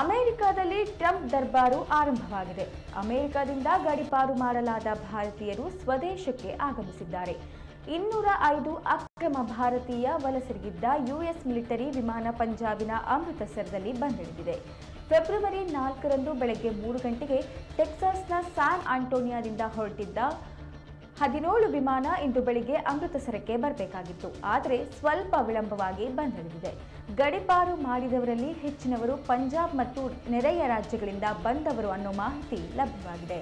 ಅಮೆರಿಕದಲ್ಲಿ ಟ್ರಂಪ್ ದರ್ಬಾರು ಆರಂಭವಾಗಿದೆ. ಅಮೆರಿಕದಿಂದ ಗಡಿಪಾರು ಮಾಡಲಾದ ಭಾರತೀಯರು ಸ್ವದೇಶಕ್ಕೆ ಆಗಮಿಸಿದ್ದಾರೆ. ಇನ್ನೂರ ಐದು ಅಕ್ರಮ ಭಾರತೀಯ ವಲಸರಿಗಿದ್ದ ಯುಎಸ್ ಮಿಲಿಟರಿ ವಿಮಾನ ಪಂಜಾಬಿನ ಅಮೃತಸರದಲ್ಲಿ ಬಂದಿಳಿದಿದೆ. ಫೆಬ್ರವರಿ ನಾಲ್ಕರಂದು ಬೆಳಗ್ಗೆ ಮೂರು ಗಂಟೆಗೆ ಟೆಕ್ಸಾಸ್ನ ಸ್ಯಾನ್ ಆಂಟೋನಿಯಾದಿಂದ ಹೊರಟಿದ್ದ ಹದಿನೇಳು ವಿಮಾನ ಇಂದು ಬೆಳಿಗ್ಗೆ ಅಮೃತಸರಕ್ಕೆ ಬರಬೇಕಾಗಿತ್ತು. ಆದರೆ ಸ್ವಲ್ಪ ವಿಳಂಬವಾಗಿ ಬಂದಿಳಿದಿದೆ. ಗಡಿಪಾರು ಮಾಡಿದವರಲ್ಲಿ ಹೆಚ್ಚಿನವರು ಪಂಜಾಬ್ ಮತ್ತು ನೆರೆಯ ರಾಜ್ಯಗಳಿಂದ ಬಂದವರು ಅನ್ನೋ ಮಾಹಿತಿ ಲಭ್ಯವಾಗಿದೆ.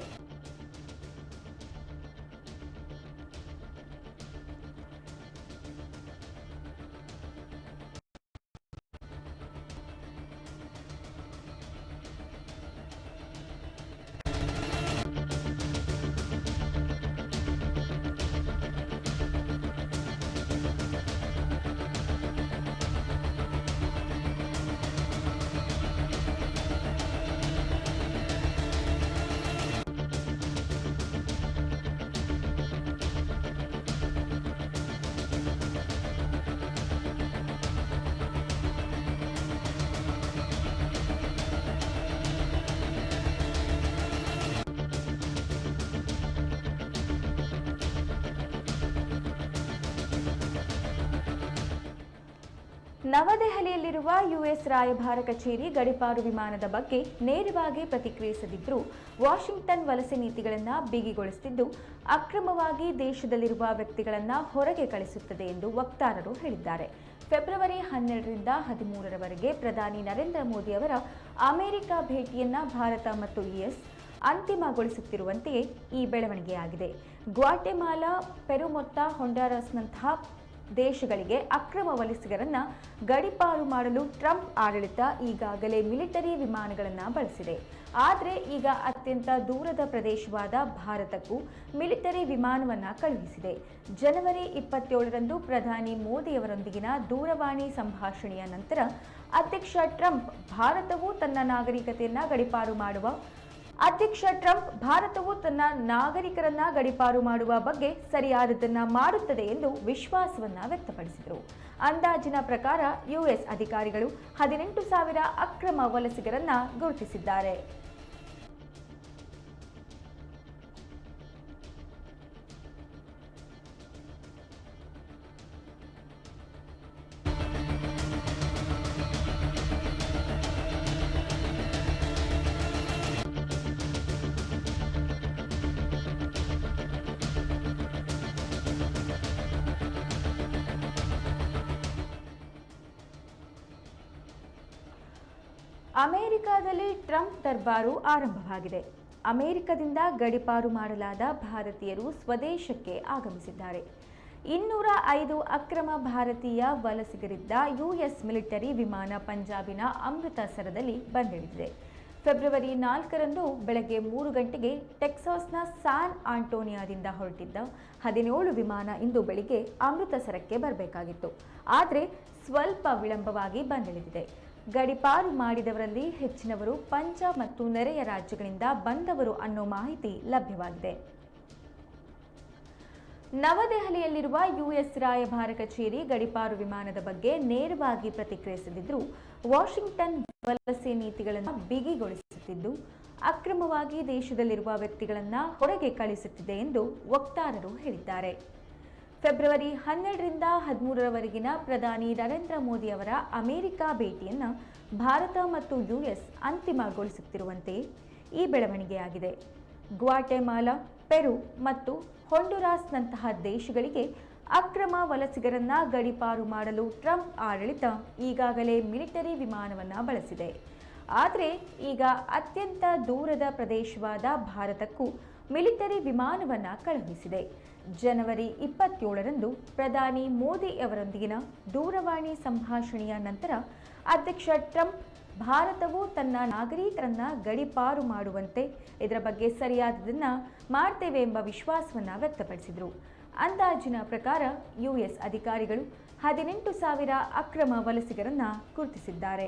ನವದೆಹಲಿಯಲ್ಲಿರುವ ಯುಎಸ್ ರಾಯಭಾರ ಕಚೇರಿ ಗಡಿಪಾರು ವಿಮಾನದ ಬಗ್ಗೆ ನೇರವಾಗಿ ಪ್ರತಿಕ್ರಿಯಿಸದಿದ್ದರೂ ವಾಷಿಂಗ್ಟನ್ ವಲಸೆ ನೀತಿಗಳನ್ನು ಬಿಗಿಗೊಳಿಸುತ್ತಿದ್ದು ಅಕ್ರಮವಾಗಿ ದೇಶದಲ್ಲಿರುವ ವ್ಯಕ್ತಿಗಳನ್ನು ಹೊರಗೆ ಕಳಿಸುತ್ತದೆ ಎಂದು ವಕ್ತಾರರು ಹೇಳಿದ್ದಾರೆ. ಫೆಬ್ರವರಿ ಹನ್ನೆರಡರಿಂದ ಹದಿಮೂರರವರೆಗೆ ಪ್ರಧಾನಿ ನರೇಂದ್ರ ಮೋದಿ ಅವರ ಅಮೆರಿಕ ಭೇಟಿಯನ್ನ ಭಾರತ ಮತ್ತು ಯುಎಸ್ ಅಂತಿಮಗೊಳಿಸುತ್ತಿರುವಂತೆಯೇ ಈ ಬೆಳವಣಿಗೆಯಾಗಿದೆ. ಗ್ವಾಟೆಮಾಲಾ, ಪೆರುಮೊತ್ತ, ಹೊಂಡಾರಸ್ನಂತಹ ದೇಶಗಳಿಗೆ ಅಕ್ರಮ ವಲಸಿಗರನ್ನ ಗಡಿಪಾರು ಮಾಡಲು ಟ್ರಂಪ್ ಆಡಳಿತ ಈಗಾಗಲೇ ಮಿಲಿಟರಿ ವಿಮಾನಗಳನ್ನು ಬಳಸಿದೆ. ಆದರೆ ಈಗ ಅತ್ಯಂತ ದೂರದ ಪ್ರದೇಶವಾದ ಭಾರತಕ್ಕೂ ಮಿಲಿಟರಿ ವಿಮಾನವನ್ನು ಕಳುಹಿಸಿದೆ. ಜನವರಿ ಇಪ್ಪತ್ತೇಳರಂದು ಪ್ರಧಾನಿ ಮೋದಿಯವರೊಂದಿಗಿನ ದೂರವಾಣಿ ಸಂಭಾಷಣೆಯ ನಂತರ ಅಧ್ಯಕ್ಷ ಟ್ರಂಪ್ ಭಾರತವು ತನ್ನ ನಾಗರಿಕತೆಯನ್ನು ಗಡಿಪಾರು ಮಾಡುವ ಅಧ್ಯಕ್ಷ ಟ್ರಂಪ್ ಭಾರತವು ತನ್ನ ನಾಗರಿಕರನ್ನ ಗಡಿಪಾರು ಮಾಡುವ ಬಗ್ಗೆ ಸರಿಯಾದದನ್ನ ಮಾಡುತ್ತದೆ ಎಂದು ವಿಶ್ವಾಸವನ್ನ ವ್ಯಕ್ತಪಡಿಸಿದರು. ಅಂದಾಜಿನ ಪ್ರಕಾರ ಯುಎಸ್ ಅಧಿಕಾರಿಗಳು ಹದಿನೆಂಟು ಸಾವಿರ ಅಕ್ರಮ ವಲಸಿಗರನ್ನ ಗುರುತಿಸಿದ್ದಾರೆ. ಅಮೆರಿಕದಲ್ಲಿ ಟ್ರಂಪ್ ದರ್ಬಾರು ಆರಂಭವಾಗಿದೆ. ಅಮೆರಿಕದಿಂದ ಗಡಿಪಾರು ಮಾಡಲಾದ ಭಾರತೀಯರು ಸ್ವದೇಶಕ್ಕೆ ಆಗಮಿಸಿದ್ದಾರೆ. ಇನ್ನೂರ ಐದು ಅಕ್ರಮ ಭಾರತೀಯ ವಲಸಿಗರಿದ್ದ ಯುಎಸ್ ಮಿಲಿಟರಿ ವಿಮಾನ ಪಂಜಾಬಿನ ಅಮೃತಸರದಲ್ಲಿ ಬಂದಿಳಿದಿದೆ. ಫೆಬ್ರವರಿ ನಾಲ್ಕರಂದು ಬೆಳಗ್ಗೆ ಮೂರು ಗಂಟೆಗೆ ಟೆಕ್ಸಾಸ್ನ ಸ್ಯಾನ್ ಆಂಟೋನಿಯಾದಿಂದ ಹೊರಟಿದ್ದ ಹದಿನೇಳು ವಿಮಾನ ಇಂದು ಬೆಳಿಗ್ಗೆ ಅಮೃತಸರಕ್ಕೆ ಬರಬೇಕಾಗಿತ್ತು. ಆದರೆ ಸ್ವಲ್ಪ ವಿಳಂಬವಾಗಿ ಬಂದಿಳಿದಿದೆ. ಗಡಿಪಾರು ಮಾಡಿದವರಲ್ಲಿ ಹೆಚ್ಚಿನವರು ಪಂಜಾಬ್ ಮತ್ತು ನೆರೆಯ ರಾಜ್ಯಗಳಿಂದ ಬಂದವರು ಅನ್ನೋ ಮಾಹಿತಿ ಲಭ್ಯವಾಗಿದೆ. ನವದೆಹಲಿಯಲ್ಲಿರುವ ಯುಎಸ್ ರಾಯಭಾರ ಕಚೇರಿ ಗಡಿಪಾರು ವಿಮಾನದ ಬಗ್ಗೆ ನೇರವಾಗಿ ಪ್ರತಿಕ್ರಿಯಿಸದಿದ್ದರೂ ವಾಷಿಂಗ್ಟನ್ ವಲಸೆ ನೀತಿಗಳನ್ನು ಬಿಗಿಗೊಳಿಸುತ್ತಿದ್ದು, ಅಕ್ರಮವಾಗಿ ದೇಶದಲ್ಲಿರುವ ವ್ಯಕ್ತಿಗಳನ್ನು ಹೊರಗೆ ಕಳಿಸುತ್ತಿದೆ ಎಂದು ವಕ್ತಾರರು ಹೇಳಿದ್ದಾರೆ. ಫೆಬ್ರವರಿ ಹನ್ನೆರಡರಿಂದ ಹದಿಮೂರರವರೆಗಿನ ಪ್ರಧಾನಿ ನರೇಂದ್ರ ಮೋದಿ ಅವರ ಅಮೆರಿಕ ಭೇಟಿಯನ್ನು ಭಾರತ ಮತ್ತು ಯುಎಸ್ ಅಂತಿಮಗೊಳಿಸುತ್ತಿರುವಂತೆ ಈ ಬೆಳವಣಿಗೆಯಾಗಿದೆ. ಗ್ವಾಟೆಮಾಲಾ, ಪೆರು ಮತ್ತು ಹೊಂಡುರಾಸ್ನಂತಹ ದೇಶಗಳಿಗೆ ಅಕ್ರಮ ವಲಸಿಗರನ್ನ ಗಡಿಪಾರು ಮಾಡಲು ಟ್ರಂಪ್ ಆಡಳಿತ ಈಗಾಗಲೇ ಮಿಲಿಟರಿ ವಿಮಾನವನ್ನು ಬಳಸಿದೆ. ಆದರೆ ಈಗ ಅತ್ಯಂತ ದೂರದ ಪ್ರದೇಶವಾದ ಭಾರತಕ್ಕೂ ಮಿಲಿಟರಿ ವಿಮಾನವನ್ನು ಕಳುಹಿಸಿದೆ. ಜನವರಿ ಇಪ್ಪತ್ತೇಳರಂದು ಪ್ರಧಾನಿ ಮೋದಿ ಅವರೊಂದಿಗಿನ ದೂರವಾಣಿ ಸಂಭಾಷಣೆಯ ನಂತರ ಅಧ್ಯಕ್ಷ ಟ್ರಂಪ್ ಭಾರತವು ತನ್ನ ನಾಗರಿಕರನ್ನ ಗಡಿಪಾರು ಮಾಡುವಂತೆ ಇದರ ಬಗ್ಗೆ ಸರಿಯಾದದನ್ನ ಮಾಡ್ತೇವೆ ಎಂಬ ವಿಶ್ವಾಸವನ್ನು ವ್ಯಕ್ತಪಡಿಸಿದರು. ಅಂದಾಜಿನ ಪ್ರಕಾರ ಯುಎಸ್ ಅಧಿಕಾರಿಗಳು ಹದಿನೆಂಟು ಸಾವಿರ ಅಕ್ರಮ ವಲಸಿಗರನ್ನ ಗುರುತಿಸಿದ್ದಾರೆ.